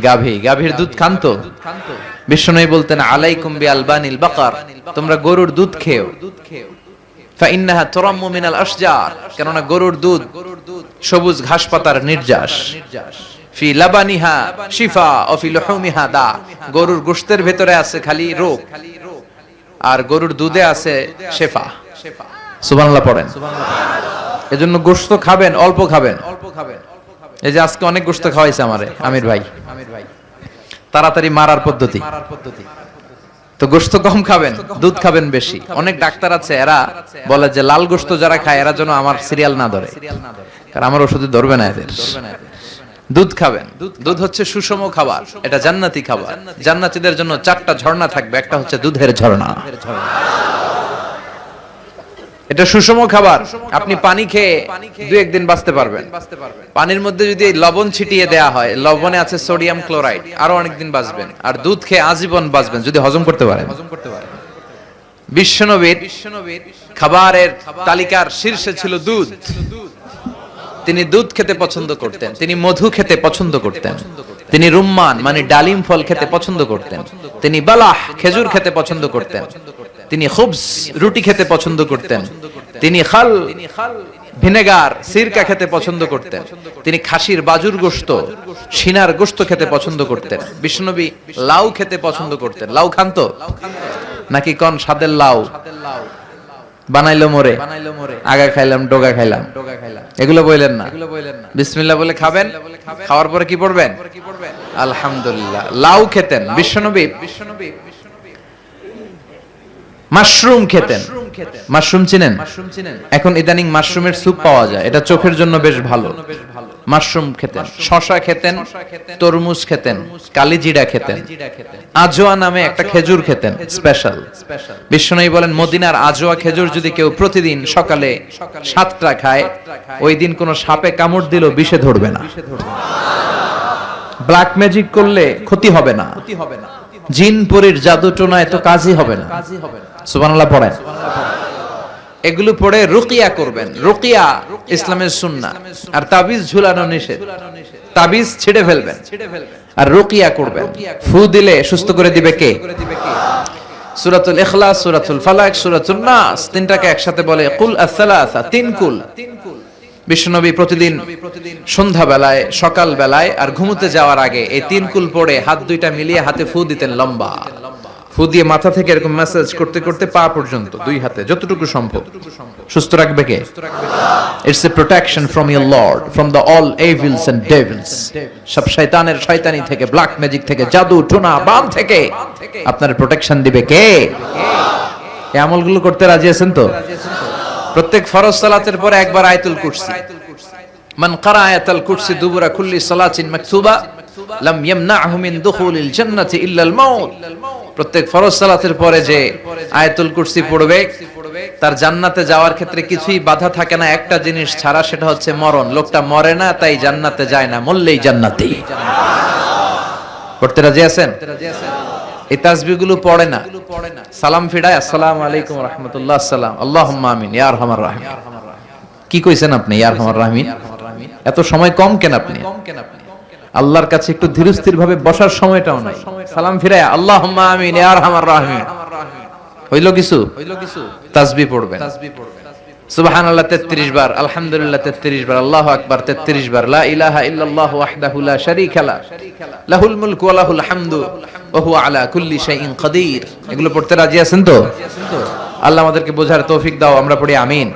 গাভী, গাভীর দুধ খান তো? বলতেন, আলাইকুম বি আলবানিল বাকার, তোমরা গরুর দুধ খেও। দুধ দুধে আছে এজন্য গোশত খাবেন, অল্প খাবেন খাবেন। এই যে আজকে অনেক গোশত খাওয়াইছে আমারে, আমির ভাই। তাড়াতাড়ি মারার পদ্ধতি। তো গোস্ত কম খাবেন দুধ খাবেন বেশি। অনেক ডাক্তার আছে এরা বলে যে লাল গোস্ত যারা খায় এরা যেন আমার সিরিয়াল না ধরে। কারণ আমার ওষুধে ধরবে না এদের। দুধ খাবেন। দুধ হচ্ছে সুষম খাবার এটা জান্নাতি খাবার। জান্নাতিদের জন্য চারটা ঝর্ণা থাকবে একটা হচ্ছে দুধের ঝর্ণা। এটা সুষম খাবার। আপনি পানি খেয়ে দু একদিন বাঁচতে পারবেন। পানির মধ্যে যদি লবণ ছিটিয়ে দেয়া হয় লবণে আছে সোডিয়াম ক্লোরাইড। আরও অনেকদিন বাঁচবেন। আর দুধ খেয়ে আজীবন বাঁচবেন যদি হজম করতে পারেন। বিশ্বনবীর খাবারের তালিকার শীর্ষে ছিল দুধ। তিনি দুধ খেতে পছন্দ করতেন। তিনি মধু খেতে পছন্দ করতেন। তিনি রুম্মান মানে ডালিম ফল খেতে পছন্দ করতেন। তিনি বালাহ, খেজুর খেতে পছন্দ করতেন। তিনি খুবস, রুটি খেতে পছন্দ করতেন। তিনি খাল, ভিনেগার, সিরকা খেতে পছন্দ করতেন। তিনি খাসির বাজুর গোশত, সিনার গোশত খেতে পছন্দ করতেন। বিষ্ণবী লাউ খেতে পছন্দ করতেন। লাউ খান তো? নাকি কন স্বাদের লাউ? বানাইলো মোরে আগা খাইলাম ডোগা খাইলাম। এগুলো বললেন না? বিসমিল্লাহ বলে খাবেন? খাওয়ার পরে কি পড়বেন? আলহামদুলিল্লাহ। লাউ খেতেন বিশ্বনবী। বিশ্বনবী। মাশরুম খেতেন। মাশরুম চিনেন? এখন ইদানিং মাশরুমের স্যুপ পাওয়া যায়। এটা চোখের জন্য বেশ ভালো। মাশরুম খেতেন। শশা খেতেন তরমুজ খেতেন কালিজিরা খেতেন। আজোয়া নামে একটা খেজুর খেতেন স্পেশাল। বিশ্বনবী বলেন মদিনার আজোয়া খেজুর যদি কেউ প্রতিদিন সকালে সাতটা খায় ওই দিন কোনো সাপে কামড় দিলেও বিষে ধরবে না। ব্ল্যাক ম্যাজিক করলে ক্ষতি হবে না। জিন পরীর জাদু টোনায় তো কাজই হবে না। সুবহানাল্লাহ পড়েন। এগুলো পড়ে রুকিয়া করবেন। রুকিয়া ইসলামের সুন্নাহ। আর তাবিজ ঝুলানো নিষেধ। তাবিজ ছিঁড়ে ফেলবেন। আর রুকিয়া করবেন। ফু দিলে সুস্থ করে দিবে কে? সূরাতুল ইখলাস, সূরাতুল ফালাক, সূরাতুন নাস। তিনটাকে একসাথে বলে কুল আস-সালাসা, তিন কুল। বিশ্বনবী প্রতিদিন সন্ধ্যা বেলায় সকাল বেলায় আর ঘুমোতে যাওয়ার আগে এই তিন কুল পড়ে হাত দুইটা মিলিয়ে হাতে ফু দিতেন লম্বা। ফু দিয়ে মাথা থেকে এরকম মেসেজ করতে করতে পা পর্যন্ত দুই হাতে, যতটুকু সম্ভব। সুস্থ রাখবে কে? It's a protection from your lord from the all evils and devils সব শয়তানের শয়তানি থেকে ব্ল্যাক ম্যাজিক থেকে, জাদু টোনা বাম থেকে। আপনার প্রোটেকশন দিবে কে? এই আমলগুলো করতে রাজি আছেন তো? প্রত্যেক ফরজ সালাতের পরে একবার আয়াতুল কুরসি। মান কারা আয়াতুল কুরসি দুবুরা কুল্লি সালাতিন মাকতুবা, লাম ইয়ামনাহু মিন দুখুলিল জান্নাতি ইল্লা আল মাউত। প্রত্যেক ফরজ সালাতের পরে যে আয়াতুল কুরসি পড়বে, তার জান্নাতে যাওয়ার ক্ষেত্রে কিছুই বাধা থাকে না। একটা জিনিস ছাড়া সেটা হচ্ছে মরণ। লোকটা মরে না, তাই জান্নাতে যায় না, মরলেই জান্নাতি। পড়তে রাজি আছেন? এই তাসবিহগুলো পড়ে না। সালাম ফিরায়, আসসালামু আলাইকুম রাহমাতুল্লাহ, আসসালাম। আল্লাহুম্মা আমিন, ইয়া আরহামার রাহিম। কি কইছেন আপনি, ইয়া আরহামার রাহিমিন? এত সময় কম কেন আপনি? আল্লাহর কাছে একটু ধীরস্থির ভাবে বসার সময়টাও নাই। সালাম ফিরায়, আল্লাহুম্মা আমিন, ইয়া আরহামার রাহিম হইল কিছু? হইল কিছু তাসবিহ পড়বেন। তাসবিহ পড়বেন সুবহানাল্লাহ 33 বার, আলহামদুলিল্লাহ 33 বার, আল্লাহু আকবার 33 বার, লা ইলাহা ইল্লাল্লাহু ওয়াহদাহু লা শারীকা লাহুল মুলকু ওয়া লাহুল হামদু। ওয়া হুয়া আলা কুল্লি শাইইন কাদির। এগুলো পড়তে রাজি আছেন তো? আল্লাহ আমাদেরকে বোঝার তৌফিক দাও, আমরা পড়ি আমিন।